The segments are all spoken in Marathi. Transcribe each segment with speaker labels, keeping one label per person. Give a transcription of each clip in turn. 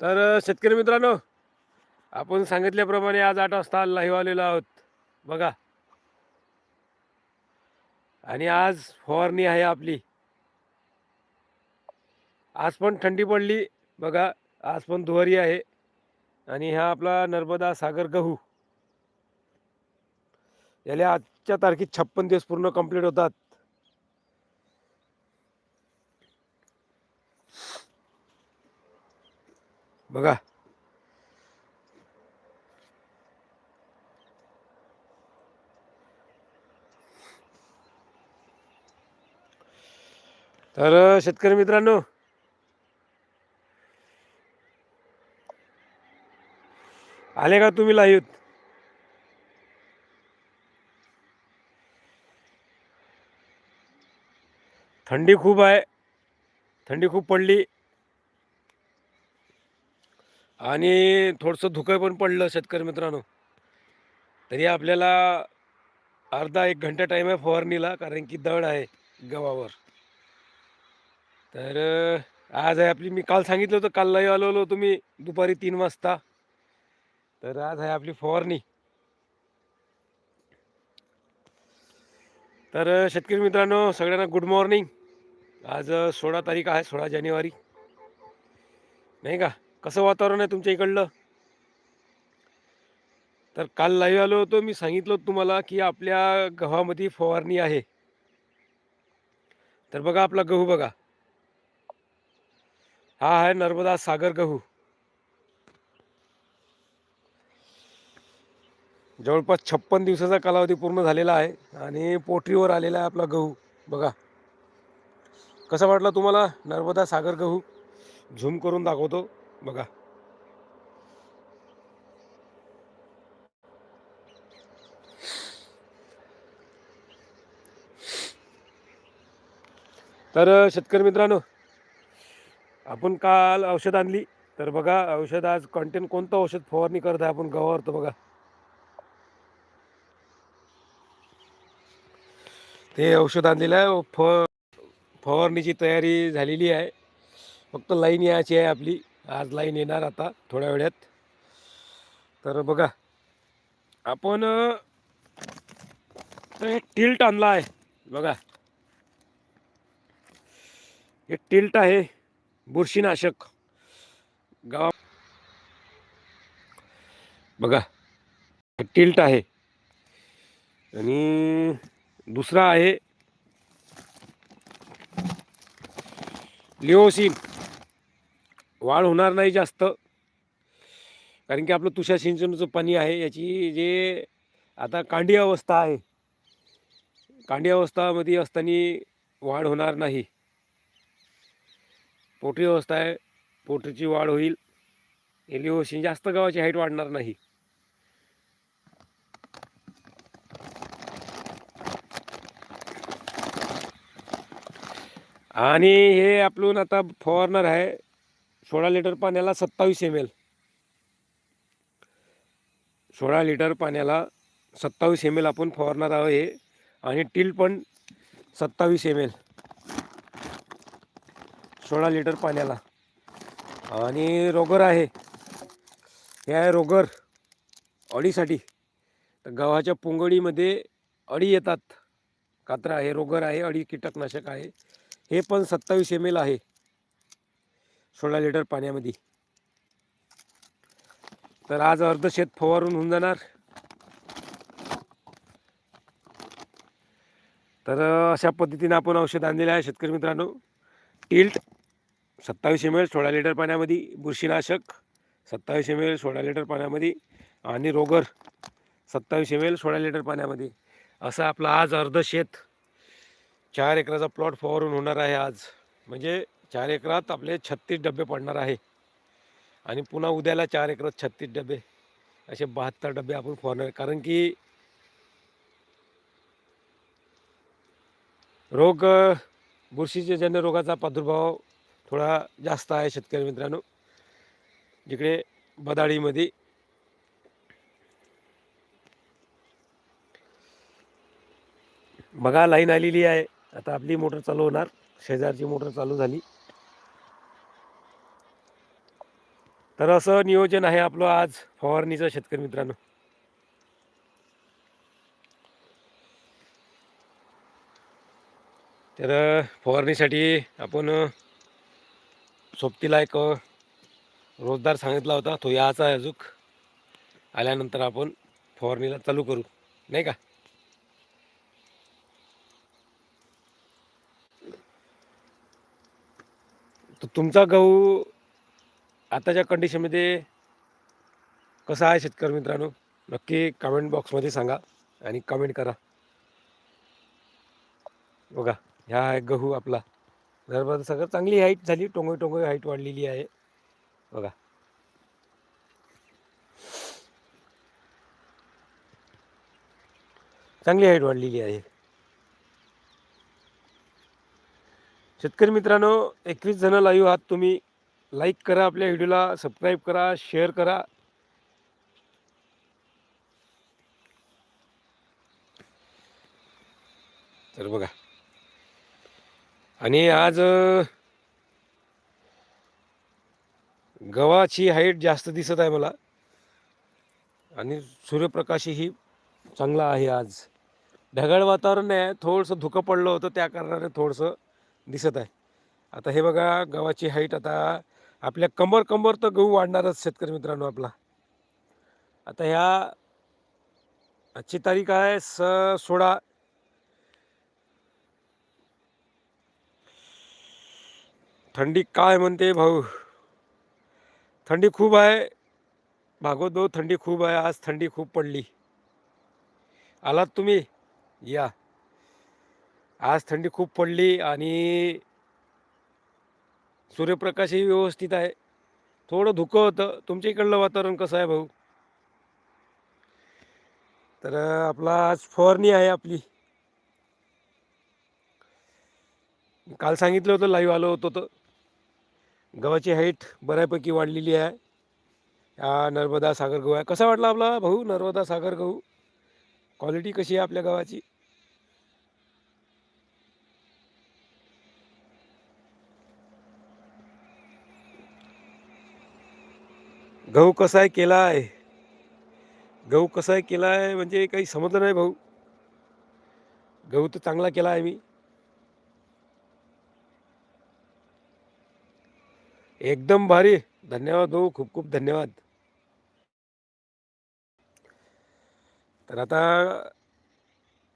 Speaker 1: तर शेतकरी मित्रांनो आपण सांगितल्याप्रमाणे आज आठ वाजता लाईव्ह आलेलो आहोत. बघा. आणि आज फवारणी आहे आपली. आज पण थंडी पडली. बघा आज पण दुवारी आहे. आणि हा आपला नर्मदा सागर गहू. याला आजच्या तारखेत छप्पन दिवस पूर्ण कंप्लीट होतात. बघा. तर शेतकरी मित्रांनो आले का तुम्ही लाईव्ह थंडी खूप आहे. थंडी खूप पडली. आणि थोडंसं धुकं पण पडलं शेतकरी मित्रांनो. तरी आपल्याला अर्धा एक घंटा टाईम आहे फवारणीला कारण की दळ आहे गव्हावर. तर आज आहे आपली मी काल सांगितलं होतं काल लाईव्ह आलो होतो मी दुपारी तीन वाजता. तर आज आहे आपली फवारणी. तर शेतकरी मित्रांनो सगळ्यांना गुड मॉर्निंग आज सोळा तारीख आहे सोळा जानेवारी. नाही का? कसं वातावरण आहे तुमच्या इकडलं? तर काल लाईव्ह आलो होतो मी सांगितलं होतं तुम्हाला की आपल्या गव्हामध्ये फवारणी आहे. तर बघा आपला गहू बघा. हा आहे नर्मदा सागर गहू. जवळपास छप्पन दिवसाचा कालावधी पूर्ण झालेला आहे आणि पोटरीवर आलेला आहे आपला गहू. बघा. कसा वाटला तुम्हाला नर्मदा सागर गहू? झूम करून दाखवतो. बघा. तर शेतकरी मित्रांनो आपण काल औषध आणली. तर बघा औषध आज कंटेन कोणतं? औषध फवारणी करत आहे आपण गव्हावर तर बघा. ते औषध आणलेलं आहे. फ फवारणीची तयारी झालेली आहे. फक्त लाईन यायची आहे आपली. आज लाईन येणार आता थोड्या वेळात. तर बघा आपण एक टिल्ट आणला आहे. बघा. हे टिल्ट आहे बुरशीनाशक. गावा बघा टिल्ट आहे. आणि दुसरा आहे लिओसिन. वाढ होणार नाही जास्त. कारण की आपलं तुषार सिंचनाचं पाणी आहे याची जे आता कांडी अवस्था आहे कांडी अवस्थामध्ये असताना वाढ होणार नाही. पोटरी अवस्था आहे पोटरीची वाढ होईल. एलिओशन जास्त गावाची हाईट वाढणार नाही. आणि हे आपण आता फवारणार आहे. सोळा लिटर पाण्याला सत्तावीस एम एल सोळा लिटर पाण्याला सत्तावीस एम एल आपण फवारणार आहोत हे. आणि टील पण सत्तावीस एम एल सोळा लिटर पाण्याला. आणि रोगर आहे. हे आहे रोगर अडीसाठी तर गव्हाच्या पुंगळीमध्ये अळी येतात. कात्रा आहे रोगर आहे अळी कीटकनाशक आहे. हे पण सत्तावीस एम एल आहे. सोळा लिटर पाण्यामध्ये. तर आज अर्ध शेत फवारून होऊन जाणार. तर अशा पद्धतीने आपण औषध आणलेलं आहे. शेतकरी मित्रांनो टिल्ट सत्तावीस एम एल सोळा लिटर पाण्यामध्ये बुरशीनाशक सत्तावीस एम एल सोळा लिटर पाण्यामध्ये आणि रोगर सत्तावीस एम एल सोळा लिटर पाण्यामध्ये. असं आपलं आज अर्ध शेत चार एकराचा प्लॉट फवारून होणार आहे आज. म्हणजे चार एकरात आपले छत्तीस डबे पडणार आहे. आणि पुन्हा उद्याला चार एकरात छत्तीस डबे. असे बहात्तर डबे आपण फोडणार कारण की रोग अ, बुरशीचे जन्य रोगाचा प्रादुर्भाव थोडा जास्त आहे शेतकरी मित्रांनो. जिकडे बदाळीमध्ये बघा लाईन आलेली आहे. आता आपली मोटर चालू होणार. शेजारची मोटर चालू झाली. तर असं नियोजन आहे आपलं आज फवारणीचं शेतकरी मित्रांनो. तर फवारणीसाठी आपण सोबतीला एक रोजदार सांगितला होता तो याचा अजूक आल्यानंतर आपण फवारणीला चालू करू नाही का? तर तुमचा गहू आताच्या कंडिशनमध्ये कसा आहे शेतकरी मित्रांनो नक्की कमेंट बॉक्समध्ये सांगा आणि कमेंट करा. बघा ह्या आहे गहू आपला. नर्मदा सगळं चांगली हाईट झाली टोंगळी टोंगळी हाईट वाढलेली आहे. बघा. चांगली हाईट वाढलेली आहे. शेतकरी मित्रांनो एकवीस जण लाईव्ह आहात तुम्ही. लाईक करा आपल्या व्हिडिओला सबस्क्राईब करा शेअर करा. तर बघा. आणि आज गव्हाची हाईट जास्त दिसत आहे मला. आणि सूर्यप्रकाशही चांगला आहे आज. ढगाळ वातावरण आहे थोडंसं धुकं पडलं होतं त्या कारणाने थोडंसं दिसत आहे. आता हे बघा गव्हाची हाईट आता आपल्या कंबर कंबर तर गहू वाढणारच शेतकरी मित्रांनो आपला. आता ह्या आजची तारीख आहे स सोळा थंडी काय म्हणते भाऊ? थंडी खूप आहे. भागवत भाऊ थंडी खूप आहे. आज थंडी खूप पडली. आलात तुम्ही? या. आज थंडी खूप पडली आणि सूर्यप्रकाशही व्यवस्थित आहे. थोडं धुकं होतं. तुमच्या इकडलं वातावरण कसं आहे भाऊ? तर आपला आज फवारणी आहे आपली. काल सांगितलं होतं लाईव्ह आलो होतो तर. गव्हाची हाईट बऱ्यापैकी वाढलेली आहे. हा नर्मदा सागर गहू आहे. कसा वाटला आपला भाऊ? नर्मदा सागर गहू. क्वालिटी कशी आहे आपल्या गव्हाची? गहू कसा आहे केला आहे गहू कसा आहे केला आहे म्हणजे काही समजलं नाही भाऊ. गहू तर चांगला केला आहे मी. एकदम भारी. धन्यवाद भाऊ खूप खूप धन्यवाद. तर आता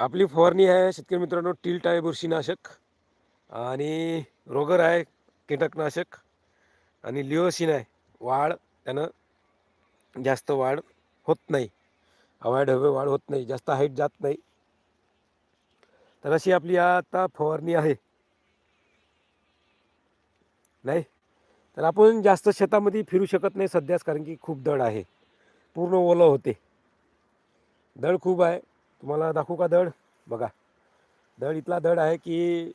Speaker 1: आपली फवारणी आहे शेतकरी मित्रांनो टिल्ट आहे बुरशीनाशक आणि रोगर आहे कीटकनाशक आणि लिओसिन आहे. वाळ त्यानं जास्त वाढ होत नाही. अवॉइड हवे वाढ होत नाही जास्त हाईट जात नाही. तर अशी आपली आता फवारणी आहे. नाही? तर आपण जास्त शेतामध्ये फिरू शकत नाही सध्याच कारण की खूप दड आहे. पूर्ण ओलं होते. दड खूप आहे. तुम्हाला दाखवू का दड? बघा. दड इथला दड आहे की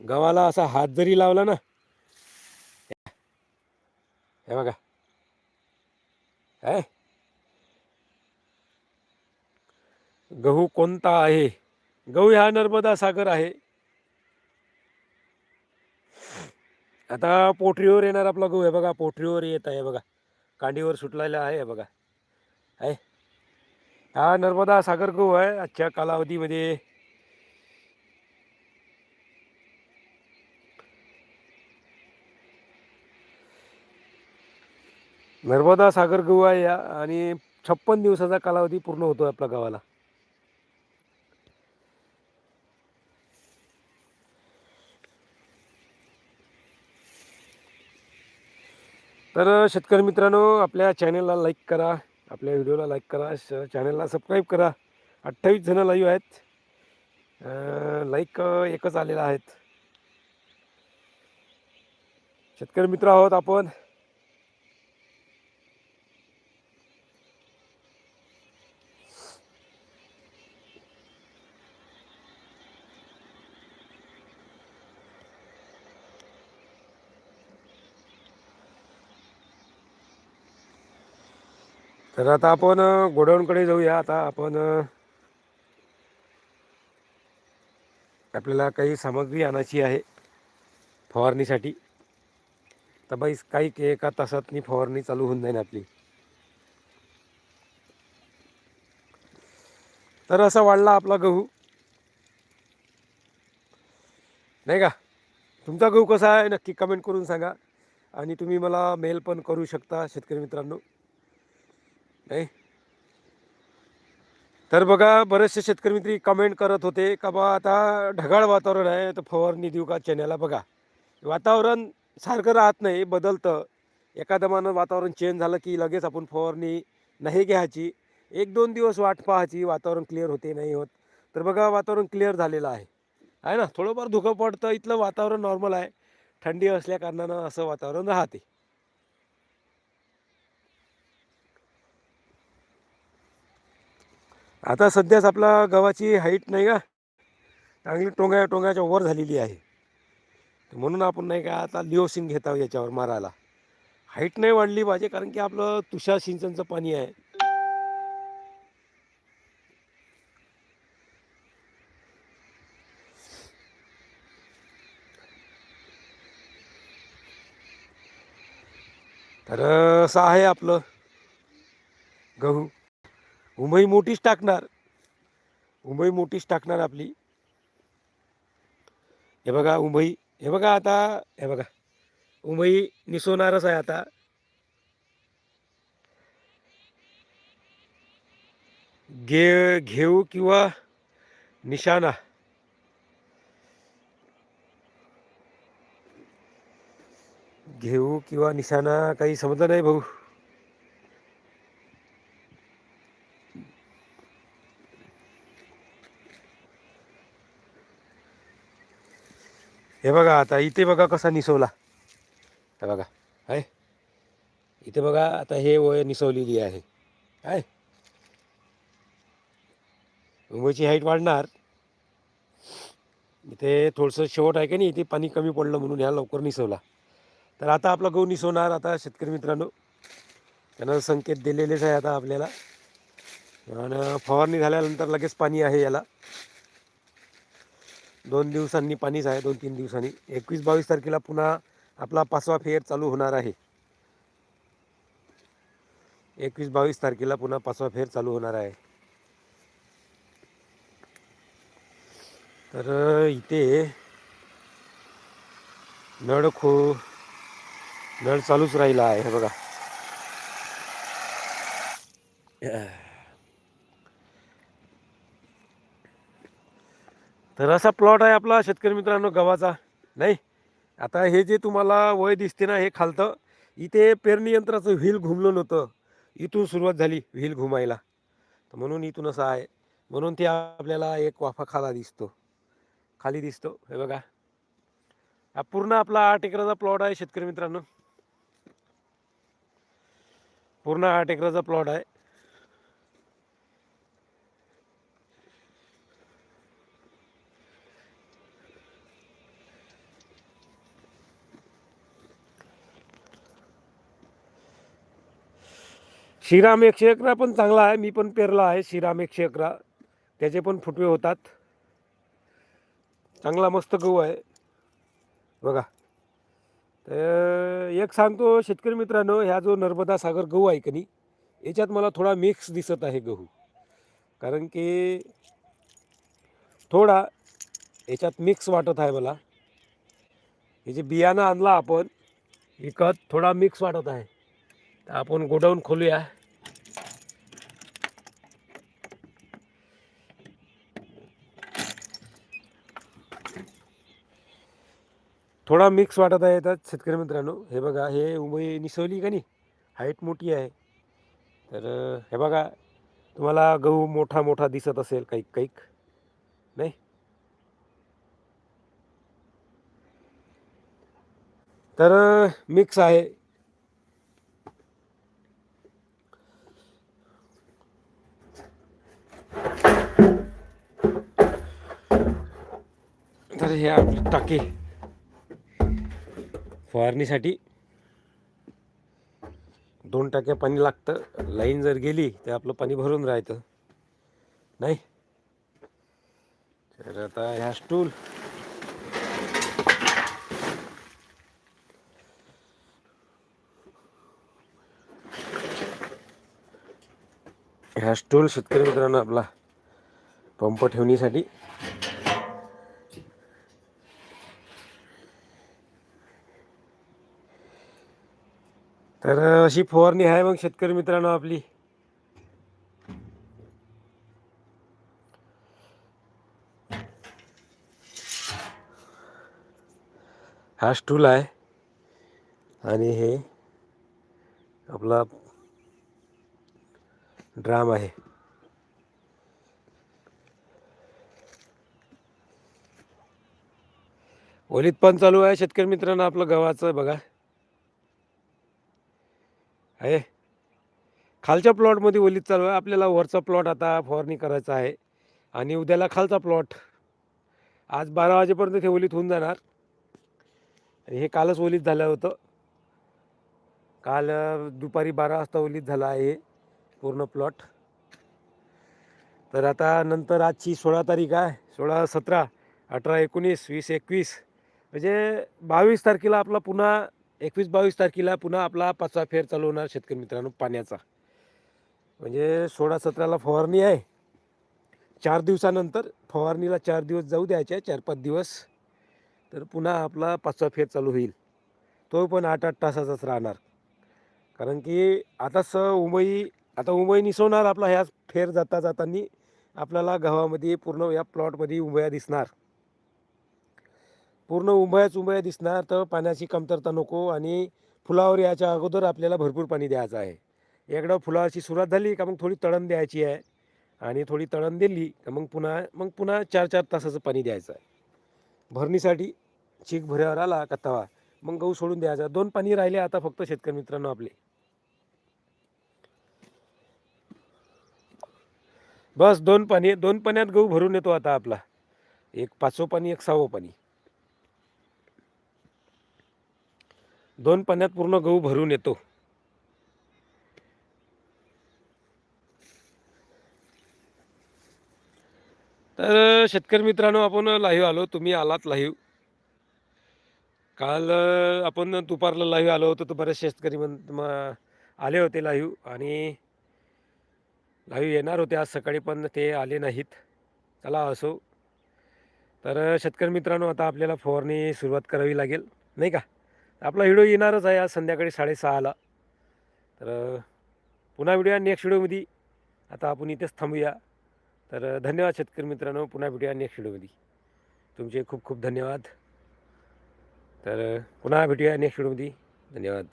Speaker 1: गव्हाला असा हात जरी लावला ना हे बघा. आहे गहू कोणता आहे? गहू हा नर्मदा सागर आहे. आता पोटरीवर येणार आपला गहू आहे बघा. पोटरीवर येत आहे बघा. कांडीवर सुटलेला आहे बघा. आहे हा नर्मदा सागर गहू आहे. आजच्या कालावधीमध्ये नर्मदा सागर गुवा आहे या आणि छप्पन दिवसाचा कालावधी पूर्ण होतो आपल्या गावाला. तर शेतकरी मित्रांनो आपल्या चॅनेलला लाईक करा आपल्या व्हिडिओला लाईक करा चॅनेलला सबस्क्राईब करा. अठ्ठावीस जणं लाईव्ह आहेत. लाईक एकच आलेला आहेत. शेतकरी मित्र आहोत आपण. तर आता आपण गोडाऊनकडे जाऊया. आता आपण आपल्याला काही सामग्री आणायची आहे फवारणीसाठी. तर बाई काही एका तासातनी फवारणी चालू होऊन जाईल आपली. तर असा वाढला आपला गहू. नाही का? तुमचा गहू कसा आहे नक्की कमेंट करून सांगा. आणि तुम्ही मला मेल पण करू शकता शेतकरी मित्रांनो. नाही? तर बघा बरेचसे शेतकरी मित्र कमेंट करत होते का बा आता ढगाळ वातावरण आहे तर फवारणी देऊ का चण्याला बघा. वातावरण सारखं राहत नाही बदलतं. एखादं मानं वातावरण चेंज झालं की लगेच आपण फवारणी नाही घ्यायची. एक दोन दिवस वाट पाहायची वातावरण क्लिअर होते नाही होत. तर बघा वातावरण क्लिअर झालेलं आहे. आहे ना? थोडंफार धुकं पडतं इथलं वातावरण नॉर्मल आहे. थंडी असल्या कारणानं असं वातावरण राहते. आता सध्याच आपला गव्हाची हाईट नाही का? चांगली टोंगा टोंगाच्या वर झालेली आहे. म्हणून आपण नाही का आता लिओसिन घेता याच्यावर मारायला. हाईट नाही वाढली पाहिजे कारण की आपलं तुषार सिंचनचं पाणी आहे. तर असं आहे आपलं गहू. उंबई मोठीच टाकणार. उंबई मोठीच टाकणार आपली. हे बघा उंबई हे बघा आता हे बघा. उंबई निसवणारच आहे आता. घे घेऊ किंवा निशाणा. घेऊ किंवा निशाणा काही समजलं नाही भाऊ. हे बघा आता इथे बघा कसा निसवला. हे बघा आहे. इथे बघा आता हे वय निसवलेली आहे. आहे. मुंबईची हाईट वाढणार. इथे थोडंसं शेवट आहे का नाही इथे पाणी कमी पडलं म्हणून ह्या लवकर निसवला. तर आता आपला गहू निसवणार आता शेतकरी मित्रांनो. त्यानं संकेत दिलेलेच आहे आता आपल्याला. आणि फवारणी झाल्यानंतर लगेच पाणी आहे याला. दोन दिवसांनी पाणीच आहे दोन तीन दिवसांनी. एकवीस बावीस तारखेला पुन्हा आपला पाचवा फेर चालू होणार आहे. एकवीस बावीस तारखेला पुन्हा पाचवा फेर चालू होणार आहे. तर इथे नळ खो नळ चालूच राहिला आहे हे बघा. तर असा प्लॉट आहे आपला शेतकरी मित्रांनो गव्हाचा. नाही आता हे जे तुम्हाला वय दिसते ना हे खालतं इथे पेरणी यंत्राचं व्हील घुमलं नव्हतं. इथून सुरुवात झाली व्हील घुमायला. तर म्हणून इथून असं आहे. म्हणून ते आपल्याला एक वाफा खाला दिसतो. खाली दिसतो. हे बघा. हा पूर्ण आपला आठ एकराचा प्लॉट आहे शेतकरी मित्रांनो. पूर्ण आठ एकराचा प्लॉट आहे. श्रीराम एकशे अकरा पण चांगला आहे मी पण पेरला आहे श्रीराम एकशे अकरा त्याचे पण फुटवे होतात. चांगला मस्त गहू आहे. बघा. तर एक सांगतो शेतकरी मित्रांनो ह्या जो नर्मदा सागर गहू आहे की नाही याच्यात मला थोडा मिक्स दिसत आहे गहू. कारण की थोडा याच्यात मिक्स वाटत आहे मला. हे जे बियाणं आणला आपण विकत थोडा मिक्स वाटत आहे. तर आपण गोडाऊन खोलूया. थोडा मिक्स वाटत आहे त्यात शेतकरी मित्रांनो. हे बघा हे उंबई निसवली का नाही? हाईट मोठी आहे. तर हे बघा तुम्हाला गहू मोठा मोठा दिसत असेल काही काही. नाही? तर मिक्स आहे. तर हे आपली टाकी. फवारणीसाठी दोन टाक्या पाणी लागतं. लाईन जर गेली तर आपलं पाणी भरून राहतं. नाही? तर आता ह्या स्टूल ह्या स्टूल शेतकरी मित्रांनो आपला पंप ठेवण्यासाठी तर अशी फवारणी आहे मग शेतकरी मित्रांनो आपली. हा स्टूल आहे आणि हे आपला ड्राम आहे. ओलीत पण चालू आहे शेतकरी मित्रांनो आपलं गव्हाचं बघा. आहे. खालच्या प्लॉटमध्ये ओलीत चालू आहे. आपल्याला वरचा प्लॉट आता फवारणी करायचा आहे. आणि उद्याला खालचा प्लॉट. आज बारा वाजेपर्यंत ते ओलीत होऊन जाणार. आणि हे कालच ओलीत झालं होतं. काल दुपारी बारा वाजता ओलीत झाला आहे पूर्ण प्लॉट. तर आता नंतर आजची सोळा तारीख आहे. सोळा सतरा अठरा एकोणीस वीस एकवीस. म्हणजे बावीस तारखेला आपला पुन्हा एकवीस बावीस तारखेला पुन्हा आपला पाचवा फेर चालू होणार शेतकरी मित्रांनो पाण्याचा. म्हणजे सोळा सतराला फवारणी आहे. चार दिवसानंतर फवारणीला चार दिवस जाऊ द्यायचे चार पाच दिवस. तर पुन्हा आपला पाचवा फेर चालू होईल. तो पण आठ आठ तासाचाच राहणार. कारण की आता स उमई आता उमई निसवणार आपला ह्या फेर जाता जातानी आपल्याला गव्हामध्ये पूर्ण या प्लॉटमध्ये उमया दिसणार. पूर्ण उंबळ्याच उंबया दिसणार तर पाण्याची कमतरता नको आणि फुलावर याच्या अगोदर आपल्याला भरपूर पाणी द्यायचं आहे. एकदा फुलाची सुरुवात झाली का मग थोडी तळण द्यायची आहे आणि थोडी तळण दिली का मग पुन्हा मग पुन्हा चार चार तासाचं पाणी द्यायचं आहे. भरणीसाठी चीक भऱ्यावर आला का तवा मग गहू सोडून द्यायचा. दोन पाणी राहिले आता फक्त शेतकरी मित्रांनो आपले. बस दोन पाणी दोन पाण्यात गहू भरून येतो आता आपला. एक पाचवं पाणी एक सहावं पाणी. दोन पाण्यात पूर्ण गहू भरून येतो. तर शेतकरी मित्रांनो आपण लाईव्ह आलो. तुम्ही आलात लाईव्ह. काल आपण दुपारला लाईव्ह आलो होतो. तर बरेच शेतकरी म्हण आले होते लाईव्ह आणि लाईव्ह येणार होते. आज सकाळी पण ते आले नाहीत. चला असो. तर शेतकरी मित्रांनो आता आपल्याला फवारणी सुरुवात करावी लागेल. नाही का? आपला व्हिडिओ येणारच आहे आज संध्याकाळी साडेसहाला. तर पुन्हा व्हिडिओ नेक्स्ट व्हिडिओमध्ये. आता आपण इथेच थांबूया. तर धन्यवाद शेतकरी मित्रांनो. पुन्हा भेटूया नेक्स्ट व्हिडिओमध्ये. तुमचे खूप खूप धन्यवाद. तर पुन्हा भेटूया नेक्स्ट व्हिडिओमध्ये. धन्यवाद.